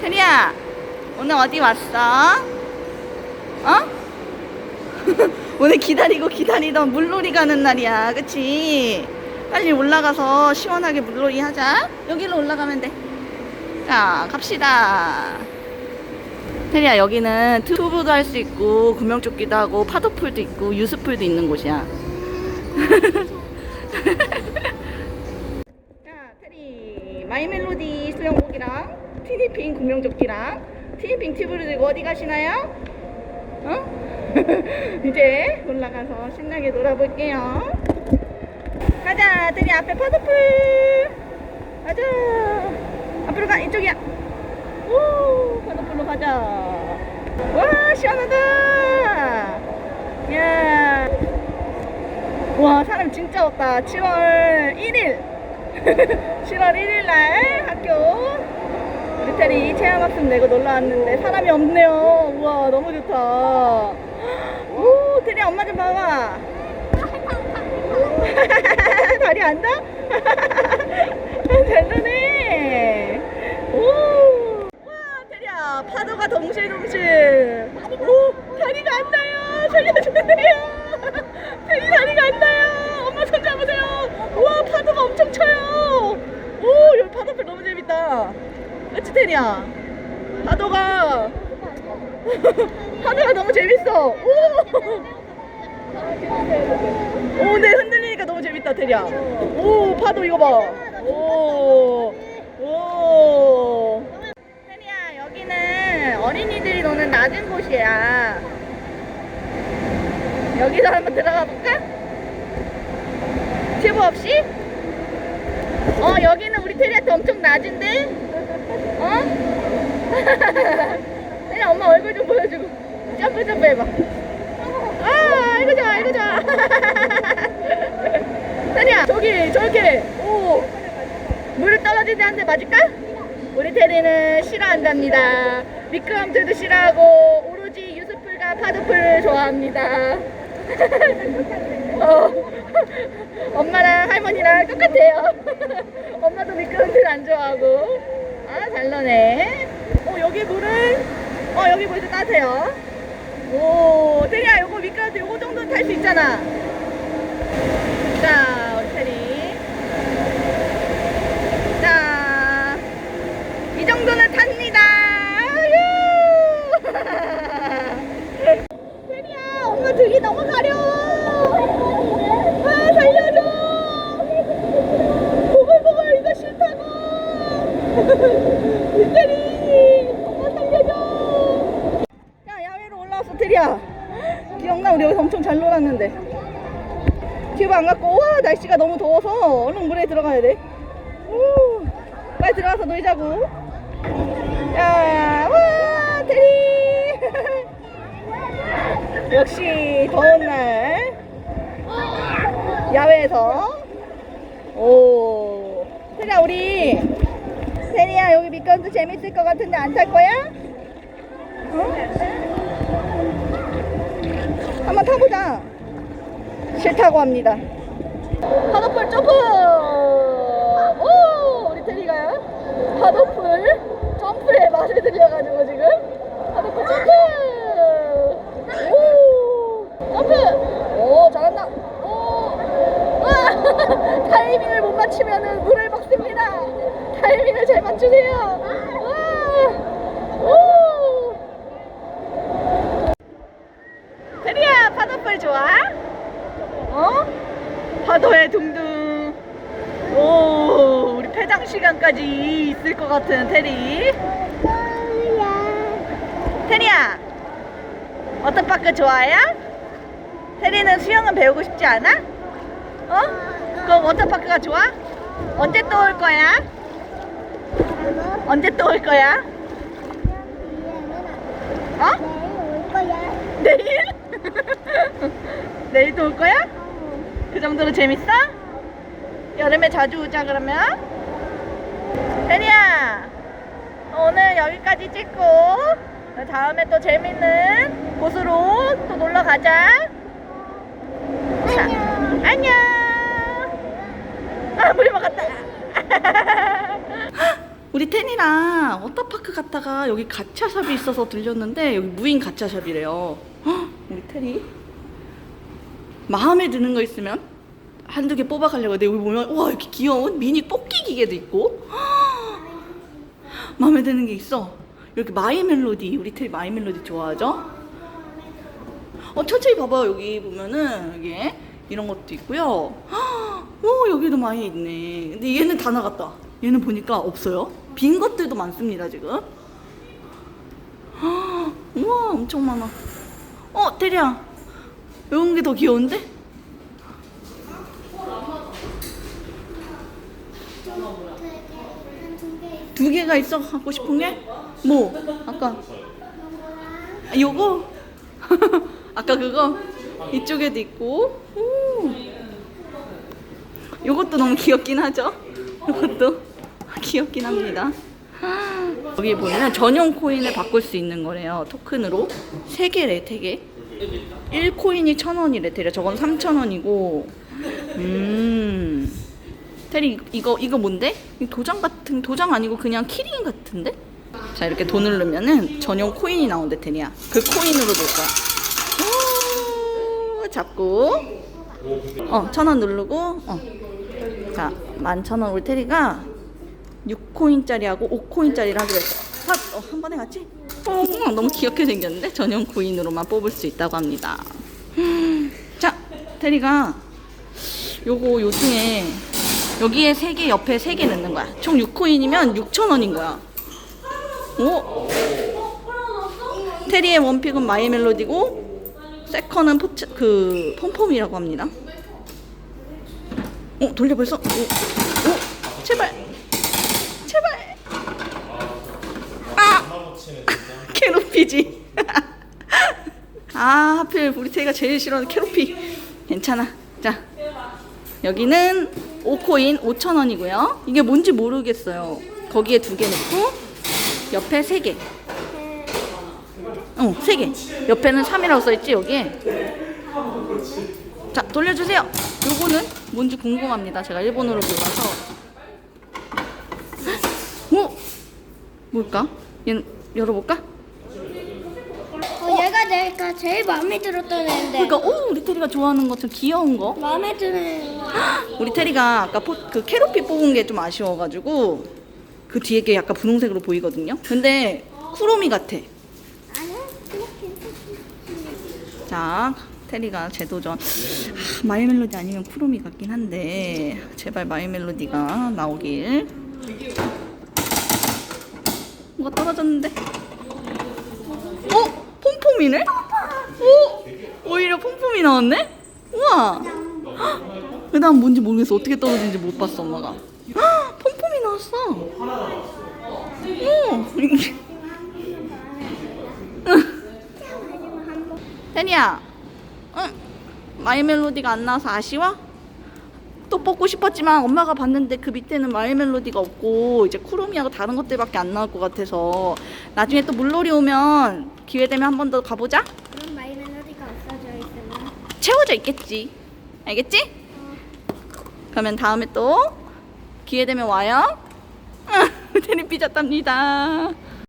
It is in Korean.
테리야, 오늘 어디 왔어? 어? 오늘 기다리고 기다리던 물놀이 가는 날이야, 그치? 빨리 올라가서 시원하게 물놀이 하자. 여기로 올라가면 돼. 자, 갑시다. 테리야, 여기는 튜브도 할 수 있고, 구명조끼도 하고, 파도풀도 있고, 유스풀도 있는 곳이야. 자, 테리, 마이 멜로디 수영복이랑, 티니핑 구명조끼랑, 티니핑 튜브를 들고 어디 가시나요? 어? 이제 올라가서 신나게 놀아볼게요. 가자, 테리 앞에 파도풀! 가자! 앞으로 가, 이쪽이야! 오, 파도풀로 가자! 와, 시원하다! 야 와, 사람 진짜 없다. 7월 1일! 7월 1일 날 학교 테리 체험학습 내고 놀러 왔는데 사람이 없네요. 우와, 너무 좋다. 오, 테리 엄마 좀 봐봐. 다리 앉아? 잘 노네. 오. 와, 테리야, 파도가 동실동실. 오, 다리가 안 나요. 살려주세요. 테리 다리가 안 나요. 엄마 손 잡으세요. 우와, 파도가 엄청 쳐요. 오, 여기 파도풀 너무 재밌다. 테리야? 파도가, 파도가 너무 재밌어. 오. 오, 네, 흔들리니까 너무 재밌다, 테리야. 오, 파도 이거 봐. 오, 오. 테리야, 여기는 어린이들이 노는 낮은 곳이야. 여기서 한번 들어가 볼까? 튜브 없이? 어, 여기는 우리 테리한테 엄청 낮은데? 어? 테리야, 엄마 얼굴 좀 보여주고. 점프 점프 해봐. 아, 이거 좋아, 이거 좋아. 테리야, 저기, 저기. 오. 물 떨어지는 한대 맞을까? 우리 테리는 싫어한답니다. 미끄럼틀도 싫어하고, 오로지 유스풀과 파도풀을 좋아합니다. 어, 엄마랑 할머니랑 똑같아요. 엄마도 미끄럼틀 안 좋아하고. 아, 잘 노네. 어, 여기 물은, 어, 여기 물도 따세요. 오, 테리야, 요거 미끄럼틀 요거 정도는 탈수 있잖아. 자, 우리 테리. 자, 이 정도는 탑니다. 유! 테리야, 엄마 등이 너무 가려. 아, 살려줘. 보글보글 이거 싫다고. 테리, 엄마 살려줘. 야, 야외로 올라왔어, 테리야. 기억나? 우리 여기서 엄청 잘 놀았는데. 튜브 안 갖고, 와, 날씨가 너무 더워서 얼른 물에 들어가야 돼. 우, 빨리 들어가서 놀자고. 야, 와, 테리. 역시 더운 날. 야외에서. 오. 테리야, 우리. 테리야, 여기 미끄럼틀 재밌을 것 같은데 안 탈 거야? 어? 한번 타보자. 싫다고 합니다. 파도풀 점프! 오! 우리 테리가요? 파도풀 점프에 맛을 들려가지고 지금 파도풀 점프! 오! 점프! 오, 잘한다! 오! 와! 타이밍을 못 맞추면 물을 먹습니다! 타이밍을 잘 맞추세요! 와! 오! 테리야, 파도풀 좋아? 어? 파도에 둥둥. 오, 우리 시간까지 있을 것 같은 테리. 테리야, 어떤 파크 좋아요? 테리는 수영은 배우고 싶지 않아? 어? 그럼 워터파크가 좋아? 언제 또 올 거야? 언제 또 올 거야? 어? 내일? 내일 또올 거야? 그 정도로 재밌어? 여름에 자주 오자 그러면? 테리야 오늘 여기까지 찍고 다음에 또 재밌는 곳으로 또 놀러 가자. 자, 안녕. 아 물이 먹었다. 우리 텐이랑 워터파크 갔다가 여기 가차샵이 있어서 들렸는데 여기 무인 가차샵이래요. 헉, 우리 테리 마음에 드는 거 있으면 한두 개 뽑아가려고 근데 여기 보면 와 이렇게 귀여운 미니 뽑기 기계도 있고 헉, 마음에 드는 게 있어. 이렇게 마이 멜로디 우리 테리 마이 멜로디 좋아하죠? 어 천천히 봐봐요 여기 보면은 여기 이런 것도 있고요. 헉, 오 여기도 많이 있네. 근데 얘는 다 나갔다. 얘는 보니까 없어요. 빈 것들도 많습니다 지금. 헉, 우와 엄청 많아. 어 테리야 이런 게 더 귀여운데? 두 개가 있어 갖고 싶은 게? 뭐? 아까 아, 요거? 아까 그거? 이쪽에도 있고 오. 요것도 너무 귀엽긴 하죠? 요것도 귀엽긴 합니다 여기 보면 전용 코인을 바꿀 수 있는 거래요 토큰으로 3개래 3개 1코인이 1,000원이래 테리 저건 3,000원이고 음 테리 이거 이거 뭔데? 도장 같은 도장 아니고 그냥 키링 같은데? 자 이렇게 돈을 넣으면은 전용 코인이 나온대 테리야 그 코인으로 놀 거야 오, 잡고 어천 원 누르고 어자 만천 원 올 테리가 6코인짜리하고 5코인짜리를 하기로 했어 핫! 어, 한 번에 같이? 어, 너무 귀엽게 생겼는데 전용 코인으로만 뽑을 수 있다고 합니다 자 테리가 요거 요 중에 여기에 3개 옆에 3개 넣는 거야. 총 6코인이면 6천원인 거야. 오. 테리의 원픽은 마이 멜로디고 세컨은 포츠, 그 폼폼이라고 합니다. 어 돌려 벌써? 오, 오. 제발. 제발. 아. 캐로피지. 아 하필 우리 테이가 제일 싫어하는 캐로피. 괜찮아. 자 여기는 5코인 5,000원이고요 이게 뭔지 모르겠어요 거기에 두 개 넣고 옆에 세 개 어, 세 개. 옆에는 3이라고 써있지, 여기에. 자, 돌려주세요. 요거는 뭔지 궁금합니다. 제가 일본어로 몰라서. 어? 뭘까? 얘 열어볼까? 내가 제일 마음에 들었던 애인데 그러니까, 오, 우리 테리가 좋아하는 것좀 귀여운 거. 마음에 드는 우리 테리가 아까 포, 그 캐로피 뽑은 게 좀 아쉬워가지고, 그 뒤에 게 약간 분홍색으로 보이거든요? 근데, 쿠로미 같아. 아니야 자, 테리가 재도전. 아, 마이 멜로디 아니면 쿠로미 같긴 한데 제발 마이 멜로디가 나오길. 뭐가 떨어졌는데? 어? 폼폼이네? 오! 오히려 폼폼이 나왔네? 우와! 그 다음 뭔지 모르겠어. 어떻게 떨어진지 못 봤어, 엄마가. 헉, 폼폼이 나왔어. 오! 테니야, 응, 마이 멜로디가 안 나와서 아쉬워? 또 뽑고 싶었지만 엄마가 봤는데 그 밑에는 마이 멜로디가 없고 이제 쿠로미하고 다른 것들밖에 안 나올 것 같아서 나중에 또 물놀이 오면 기회 되면 한 번 더 가보자. 그럼 마이 멜로디가 없어져 있으면 채워져 있겠지. 알겠지? 그러면 다음에 또 기회 되면 와요. 테니 삐졌답니다.